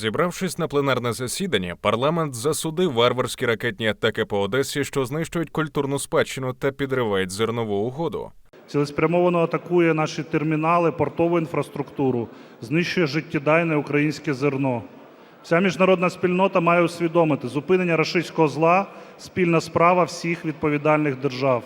Зібравшись на пленарне засідання, парламент засудив варварські ракетні атаки по Одесі, що знищують культурну спадщину та підривають зернову угоду. цілеспрямовано атакує наші термінали, портову інфраструктуру, знищує життєдайне українське зерно. Вся міжнародна спільнота має усвідомити зупинення рашистського зла спільна справа всіх відповідальних держав.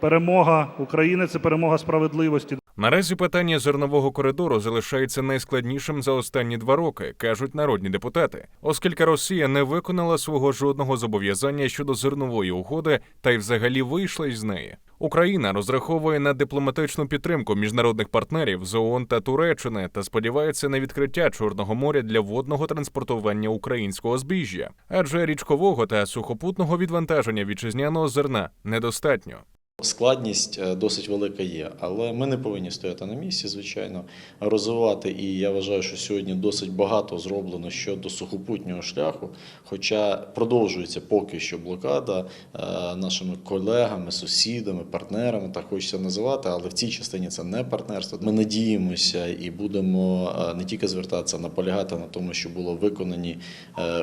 Перемога України це перемога справедливості. Наразі питання зернового коридору залишається найскладнішим за останні два роки, кажуть народні депутати, оскільки Росія не виконала свого жодного зобов'язання щодо зернової угоди та й взагалі вийшла із неї. Україна розраховує на дипломатичну підтримку міжнародних партнерів з ООН та Туреччини та сподівається на відкриття Чорного моря для водного транспортування українського збіжжя, адже річкового та сухопутного відвантаження вітчизняного зерна недостатньо. Складність е, досить велика є, але ми не повинні стояти на місці, звичайно, розвивати. І я вважаю, що сьогодні досить багато зроблено щодо сухопутнього шляху. Хоча продовжується поки що блокада е, нашими колегами, сусідами, партнерами, так хочеться називати, але в цій частині це не партнерство. Ми надіємося і будемо е, не тільки звертатися, наполягати на тому, що було виконані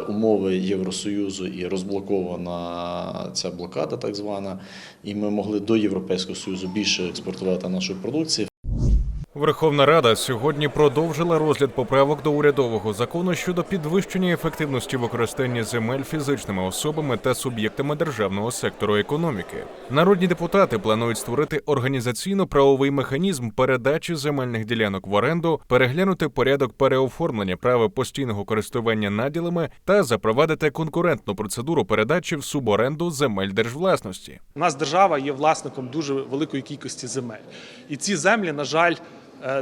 умови Євросоюзу і розблокована ця блокада, так звана, і ми могли до Європейського Союзу більше експортувати нашої продукції. Верховна Рада сьогодні продовжила розгляд поправок до урядового закону щодо підвищення ефективності використання земель фізичними особами та суб'єктами державного сектору економіки. Народні депутати планують створити організаційно-правовий механізм передачі земельних ділянок в оренду, переглянути порядок переоформлення права постійного користування наділами та запровадити конкурентну процедуру передачі в суборенду земель держвласності. У нас держава є власником дуже великої кількості земель. І ці землі, на жаль,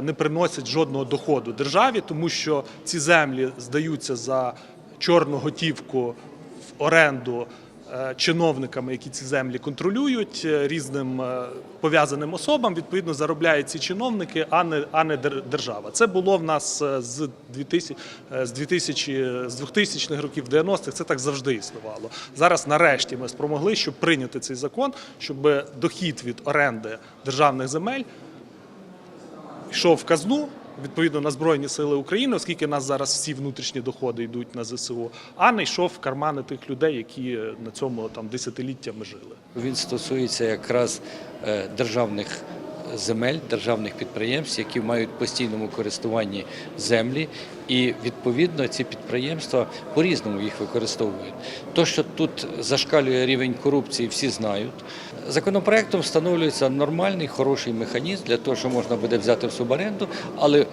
не приносять жодного доходу державі, тому що ці землі здаються за чорну готівку в оренду е, чиновниками, які ці землі контролюють, е, різним е, пов'язаним особам. Відповідно, заробляють ці чиновники, а не, а не дер- держава. Це було в нас е, з 2000, е, з 2000, з 2000-х років 90-х. Це так завжди існувало. Зараз, нарешті, ми спромогли, щоб прийняти цей закон, щоб дохід від оренди державних земель йшов в казну. Відповідно на Збройні Сили України, оскільки нас зараз всі внутрішні доходи йдуть на ЗСУ, а не йшов в кармани тих людей, які на цьому там десятиліттями жили. Він стосується якраз е, державних земель, державних підприємств, які мають в постійному користуванні землі, і відповідно ці підприємства по-різному їх використовують. То, що тут зашкалює рівень корупції, всі знають. Законопроектом встановлюється нормальний, хороший механізм для того, що можна буде взяти в суборенду, але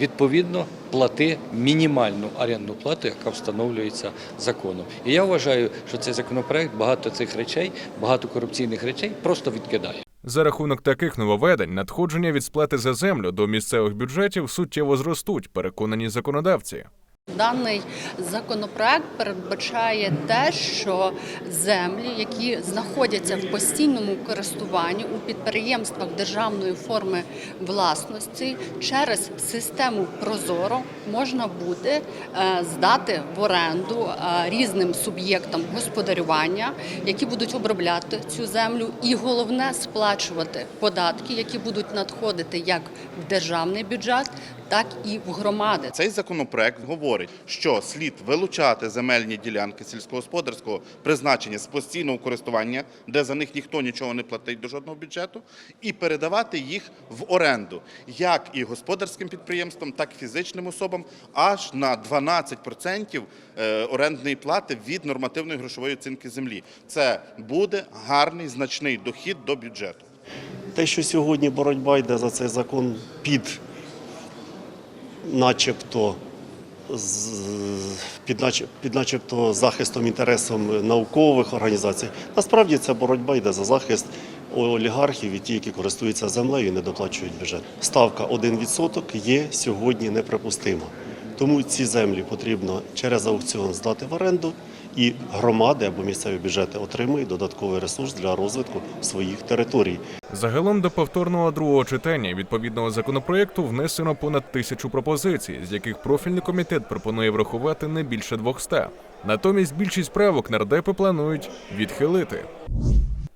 відповідно плати мінімальну орендну плату, яка встановлюється законом. І я вважаю, що цей законопроект багато цих речей, багато корупційних речей просто відкидає. За рахунок таких нововведень надходження від сплати за землю до місцевих бюджетів суттєво зростуть, переконані законодавці. Даний законопроект передбачає те, що землі, які знаходяться в постійному користуванні у підприємствах державної форми власності, через систему Прозоро можна буде е, здати в оренду е, різним суб'єктам господарювання, які будуть обробляти цю землю, і головне сплачувати податки, які будуть надходити як в державний бюджет, так і в громади. Цей законопроект говорить, що слід вилучати земельні ділянки сільськогосподарського призначення з постійного користування, де за них ніхто нічого не платить до жодного бюджету, і передавати їх в оренду, як і господарським підприємствам, так і фізичним особам, аж на 12% е, орендної плати від нормативної грошової оцінки землі. Це буде гарний значний дохід до бюджету. Те, що сьогодні боротьба йде за цей закон під начебто, під, під начебто захистом інтересом наукових організацій, насправді ця боротьба йде за захист олігархів і ті, які користуються землею і не доплачують бюджет. Ставка 1% є сьогодні неприпустима. Тому ці землі потрібно через аукціон здати в оренду, і громади або місцеві бюджети отримують додатковий ресурс для розвитку своїх територій. Загалом до повторного другого читання відповідного законопроекту внесено понад тисячу пропозицій, з яких профільний комітет пропонує врахувати не більше 200. Натомість більшість правок нардепи планують відхилити.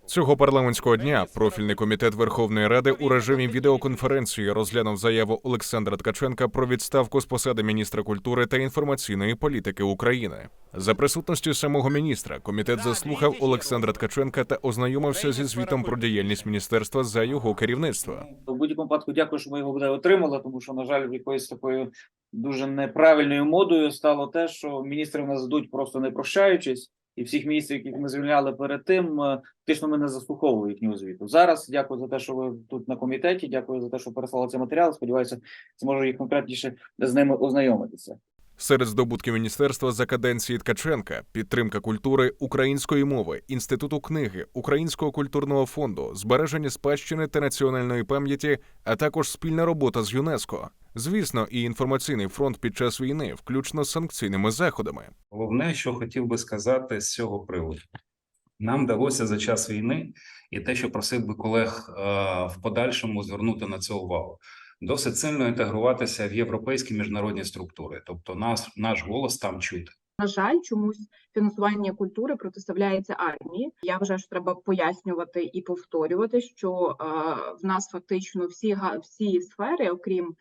Цього парламентського дня профільний комітет Верховної Ради у режимі відеоконференції розглянув заяву Олександра Ткаченка про відставку з посади міністра культури та інформаційної політики України. За присутності самого міністра комітет заслухав Олександра Ткаченка та ознайомився зі звітом про діяльність міністерства за його керівництво. В будь-якому випадку дякую, що ми його буде отримали, тому що, на жаль, якоюсь такою дуже неправильною модою стало те, що міністри в нас здуть просто не прощаючись, і всіх міністрів, яких ми звільняли перед тим, е, фактично ми не заслуховували їхнього звіту. Зараз дякую за те, що ви тут на комітеті. Дякую за те, що переслали цей матеріал. Сподіваюся, зможу їх конкретніше з ними ознайомитися. Серед здобутків міністерства за каденції Ткаченка підтримка культури української мови, інституту книги, українського культурного фонду, збереження спадщини та національної пам'яті, а також спільна робота з ЮНЕСКО. Звісно, і інформаційний фронт під час війни, включно з санкційними заходами. Головне, що хотів би сказати з цього приводу, нам вдалося за час війни, і те, що просив би колег е, в подальшому звернути на це увагу, досить сильно інтегруватися в європейські міжнародні структури, тобто нас наш голос там чути. На жаль, чомусь фінансування культури протиставляється армії. Я вважаю, що треба пояснювати і повторювати, що е, в нас фактично всі всі сфери, окрім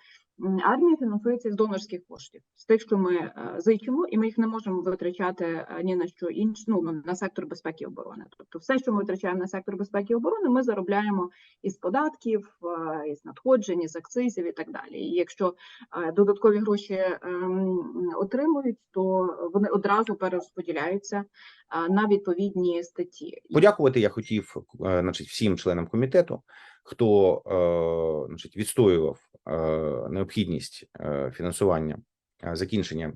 м, армії, фінансуються з донорських коштів, з тих, що ми е, зичимо, і ми їх не можемо витрачати е, ні на що інше, ну на сектор безпеки і оборони. Тобто, все, що ми витрачаємо на сектор безпеки і оборони, ми заробляємо із податків, е, із надходжень, із акцизів і так далі. І якщо додаткові гроші ем, отримують, то вони одразу перерозподіляються на відповідні статті. Подякувати я хотів е, значить, всім членам комітету, хто е, значить, відстоював е, необхідність фінансування закінчення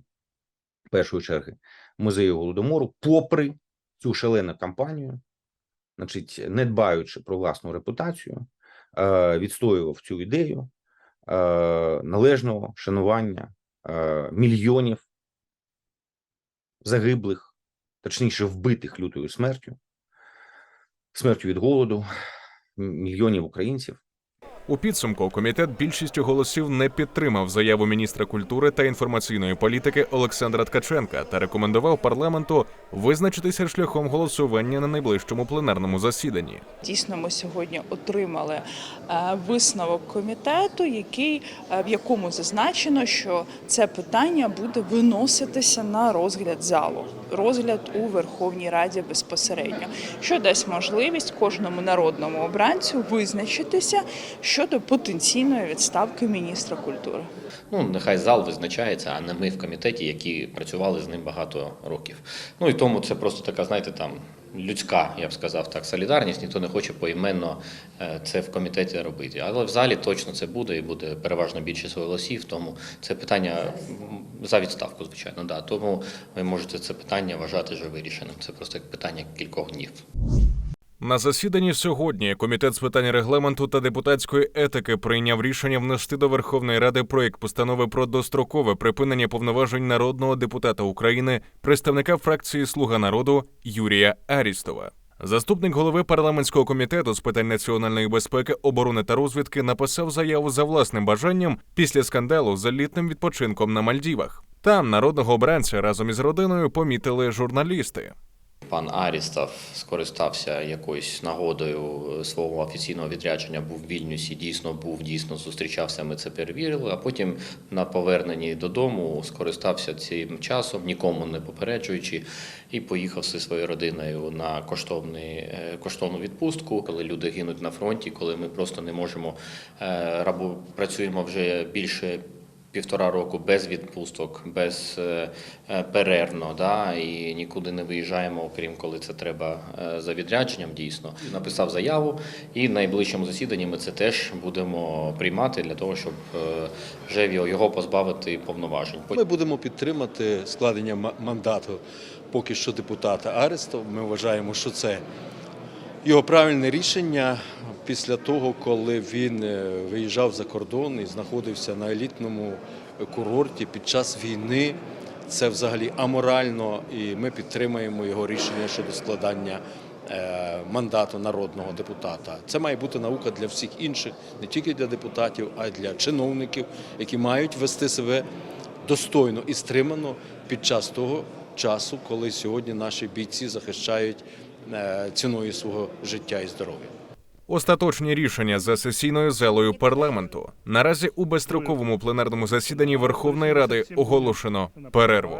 першої черги музею голодомору, попри цю шалену кампанію, значить, не дбаючи про власну репутацію, відстоював цю ідею належного шанування мільйонів загиблих, точніше вбитих лютою смертю, смертю від голоду мільйонів українців. У підсумку комітет більшістю голосів не підтримав заяву міністра культури та інформаційної політики Олександра Ткаченка та рекомендував парламенту визначитися шляхом голосування на найближчому пленарному засіданні. Дійсно, ми сьогодні отримали е, висновок комітету, який е, в якому зазначено, що це питання буде виноситися на розгляд залу, розгляд у Верховній Раді безпосередньо, що дасть можливість кожному народному обранцю визначитися щодо потенційної відставки міністра культури. Ну, нехай зал визначається, а не ми в комітеті, які працювали з ним багато років. Ну і тому це просто така, знаєте, там людська, я б сказав так, солідарність. Ніхто не хоче поіменно е, це в комітеті робити. Але в залі точно це буде і буде переважно більшість голосів. Тому це питання за відставку, звичайно. Да. Тому ви можете це питання вважати вже вирішеним. Це просто як питання кількох днів. На засіданні сьогодні комітет з питань регламенту та депутатської етики прийняв рішення внести до Верховної Ради проєкт постанови про дострокове припинення повноважень народного депутата України, представника фракції Слуга народу Юрія Арістова. Заступник голови парламентського комітету з питань національної безпеки, оборони та розвідки написав заяву за власним бажанням після скандалу з літним відпочинком на Мальдівах. Там народного обранця разом із родиною помітили журналісти. Пан Арістов скористався якоюсь нагодою свого офіційного відрядження, був в Вільнюсі, дійсно був, дійсно зустрічався, ми це перевірили. А потім на поверненні додому скористався цим часом, нікому не попереджуючи, і поїхав зі своєю родиною на коштовний, е, коштовну відпустку, коли люди гинуть на фронті, коли ми просто не можемо е, працюємо вже більше півтора року без відпусток, без е, е, перервно, да, і нікуди не виїжджаємо, окрім коли це треба е, за відрядженням дійсно. Написав заяву, і в найближчому засіданні ми це теж будемо приймати для того, щоб вже його- позбавити повноважень. Ми будемо підтримати складення ма- мандату поки що депутата Арестов. Ми вважаємо, що це його правильне рішення після того, коли він е, виїжджав за кордон і знаходився на елітному курорті під час війни. Це взагалі аморально, і ми підтримуємо його рішення щодо складання е, мандату народного депутата. Це має бути наука для всіх інших, не тільки для депутатів, а й для чиновників, які мають вести себе достойно і стримано під час того часу, коли сьогодні наші бійці захищають ціною свого життя і здоров'я. Остаточні рішення за сесійною залою парламенту наразі у безстроковому пленарному засіданні Верховної Ради оголошено перерву.